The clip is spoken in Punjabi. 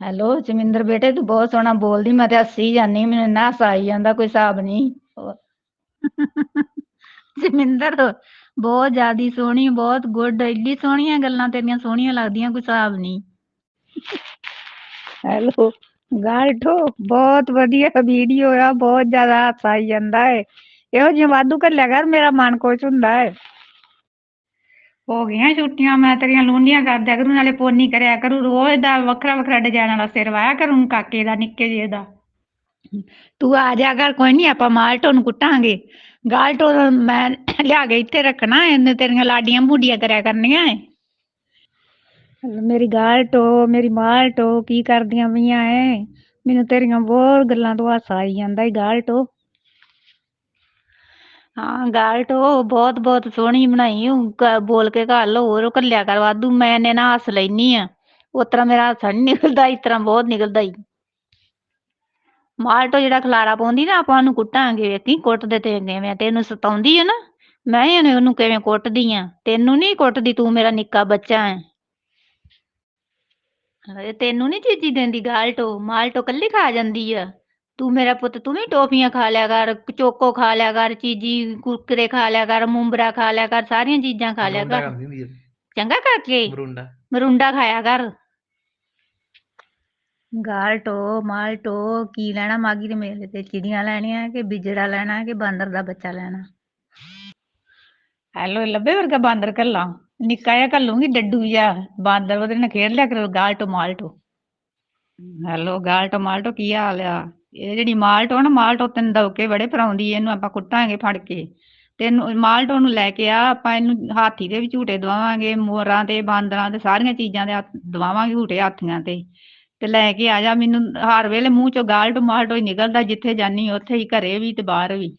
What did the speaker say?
ਹੈਲੋ ਜਮਿੰਦਰ ਬੇਟੇ ਤੂੰ ਬਹੁਤ ਸੋਹਣਾ ਬੋਲਦੀ ਮੈਂ ਤੇ ਹੱਸੀ ਜਾਂਦੀ ਮੈਨੂੰ ਇੰਨਾ ਹਾਸਾ ਆਈ ਜਾਂਦਾ ਕੋਈ ਹਿਸਾਬ ਨਹੀਂ। ਜਮਿੰਦਰ ਬਹੁਤ ਜ਼ਿਆਦੀ ਸੋਹਣੀ ਬਹੁਤ ਗੁੱਡ ਇੱਡੀ ਸੋਹਣੀਆਂ ਗੱਲਾਂ ਤੇਰੀਆਂ ਸੋਹਣੀਆਂ ਲੱਗਦੀਆਂ ਕੋਈ ਹਿਸਾਬ ਨਹੀਂ। ਹੈਲੋ ਗਾਲਠੋ ਬਹੁਤ ਵਧੀਆ ਵੀਡੀਓ ਆ ਬਹੁਤ ਜ਼ਿਆਦਾ ਹਾਸਾ ਆਈ ਜਾਂਦਾ ਹੈ ਇਹੋ ਜਿਹਾ ਵਾਧੂ ਘੱਲਿਆ ਕਰ ਮੇਰਾ ਮਨ ਖੁਸ਼ ਹੁੰਦਾ ਹੈ ਹੋ ਗਈਆਂ ਛੁੱਟੀਆਂ, ਮੈਂ ਤੇਰੀਆਂ ਲੂੰਡੀਆਂ ਕਰਦਿਆ ਕਰੂ, ਨਾਲੇ ਪੋਨੀ ਕਰਿਆ ਕਰੂ, ਰੋਜ਼ ਦਾ ਵੱਖਰਾ ਵੱਖਰਾ ਡਿਜ਼ਾਈਨ ਵਾਲਾ ਸਿਰ ਵਾਇਆ ਕਰੂੰ, ਕਾਕੇ ਦਾ, ਨਿੱਕੇ ਜਿਹੇ ਦਾ। ਤੂੰ ਆ ਜਾ ਕਰ ਕੋਈ ਨਹੀਂ ਆਪਾਂ ਮਾਲਟੋ ਨੂੰ ਕੁੱਟਾਂਗੇ। ਗਾਲਟੋ ਮੈਂ ਲਿਆ ਕੇ ਇੱਥੇ ਰੱਖਣਾ, ਇਹਨੇ ਤੇਰੀਆਂ ਲਾਡੀਆਂ ਮੂਡੀਆਂ ਕਰਿਆ ਕਰਨੀਆਂ ਏ ਮੇਰੀ ਗਾਲਟੋ, ਮੇਰੀ ਮਾਲਟੋ, ਕੀ ਕਰਦੀਆਂ ਪਈਆਂ ਏ ਮੈਨੂੰ ਤੇਰੀਆਂ ਬਹੁਤ ਗੱਲਾਂ ਤੋਂ ਹਾਸਾ ਆਈ ਜਾਂਦਾ ਈ ਗਾਲਟੋ। ਹਾਂ ਗਾਲਟੋ ਬਹੁਤ ਬਹੁਤ ਸੋਹਣੀ ਬਣਾਈ ਊ ਕ- ਬੋਲ ਕੇ ਘੱਲ ਹੋਰ ਘੱਲਿਆ ਕਰ ਵਾਧੂ, ਮੈਂ ਨੇ ਨਾ ਹੱਸ ਲੈਨੀ ਆ। ਉਸ ਤਰ੍ਹਾਂ ਮੇਰਾ ਹਾਸਾ ਨੀ ਨਿਕਲਦਾ, ਇਸ ਤਰ੍ਹਾਂ ਬਹੁਤ ਨਿਕਲਦਾ ਈ। ਮਾਲਟੋ ਜਿਹੜਾ ਖਲਾਰਾ ਪਾਉਂਦੀ ਨਾ, ਆਪਾਂ ਉਹਨੂੰ ਕੁੱਟਾਂਗੇ ਵੇਖੀ ਕੁੱਟਦੇ ਤੇ ਕਿਵੇਂ ਤੈਨੂੰ ਸਤਾਉਂਦੀ ਆ ਨਾ। ਮੈਂ ਹੀ ਉਹਨੂੰ- ਉਹਨੂੰ ਕਿਵੇਂ ਕੁੱਟਦੀ ਆ, ਤੈਨੂੰ ਨਹੀਂ ਕੁੱਟਦੀ, ਤੂੰ ਮੇਰਾ ਨਿੱਕਾ ਬੱਚਾ ਹੈ ਹਏ ਤੈਨੂੰ ਨਹੀਂ ਚੀਜੀ ਦਿੰਦੀ ਗਾਲਟੋ ਮਾਲਟੋ ਕੱਲੀ ਖਾ ਜਾਂਦੀ ਆ। ਤੂੰ ਮੇਰਾ ਪੁੱਤ ਤੂੰ ਵੀ ਟੋਫੀਆਂ ਖਾ ਲਿਆ ਕਰ ਚੋਕੋ ਖਾ ਲਿਆ ਕਰ ਚੀਜੀ ਕੁਰਕਰੇ ਖਾ ਲਿਆ ਕਰ ਮੁੰਬਰਾ ਖਾ ਲਿਆ ਕਰ ਸਾਰੀਆਂ ਚੀਜ਼ਾਂ ਖਾ ਲਿਆ ਕਰ। ਚੰਗਾ ਕਰਕੇ ਮਰੂੰਡਾ। ਮਰੁੰਡਾ ਖਾਇਆ ਕਰ। ਗਾਲਟੋ ਮਾਲਟੋ ਕੀ ਲੈਣਾ ਮਾਗੀ ਦੇ ਮੇਲੇ ਤੇ ਚਿੜੀਆਂ ਲੈਣੀਆਂ ਕਿ ਬਿਜੜਾ ਲੈਣਾ ਕਿ ਬਾਂਦਰ ਦਾ ਬੱਚਾ ਲੈਣਾ? ਹੈਲੋ ਲੱਭੇ ਵਰਗਾ ਬਾਂਦਰ ਕੱਲਾ। ਨਿੱਕਾ ਜਿਹਾ ਕੱਲੂਗੀ ਡੱਡੂ ਜਿਹਾ। ਬਾਂਦਰ ਉਹਦੇ ਨਾਲ ਖੇਡ ਲਿਆ ਕਰੋ ਗਾਲਟੋ ਮਾਲਟੋ ਹੈਲੋ ਗਾਲਟੋ ਮਾਲਟੋ ਕੀ ਹਾਲ ਆ? ਇਹ ਜਿਹੜੀ ਮਾਲਟੋ ਨਾ, ਮਾਲਟੋ ਤੈਨੂੰ ਦਵਕੇ ਬੜੇ ਪਰਾਉਂਦੀ ਇਹਨੂੰ ਆਪਾਂ ਕੁੱਟਾਂਗੇ ਫੜ ਕੇ। ਤੈਨੂੰ ਮਾਲਟੋ ਨੂੰ ਲੈ ਕੇ ਆ, ਆਪਾਂ ਇਹਨੂੰ ਹਾਥੀ ਦੇ ਵੀ ਝੂਟੇ ਦਵਾਵਾਂਗੇ, ਮੋਰਾਂ ਤੇ, ਬਾਂਦਰਾਂ ਤੇ, ਸਾਰੀਆਂ ਚੀਜ਼ਾਂ ਦੇ ਦਵਾਵਾਂਗੇ ਝੂਟੇ ਹਾਥੀਆਂ ਤੇ। ਤੇ ਲੈ ਕੇ ਆ ਜਾ, ਮੈਨੂੰ ਹਰ ਵੇਲੇ ਮੂੰਹ ਚੋਂ ਗਾਲਟੋ ਮਾਲਟੋ ਹੀ ਨਿਕਲਦਾ, ਜਿੱਥੇ ਜਾਨੀ ਉੱਥੇ ਹੀ ਘਰੇ ਵੀ ਤੇ ਬਾਹਰ ਵੀ।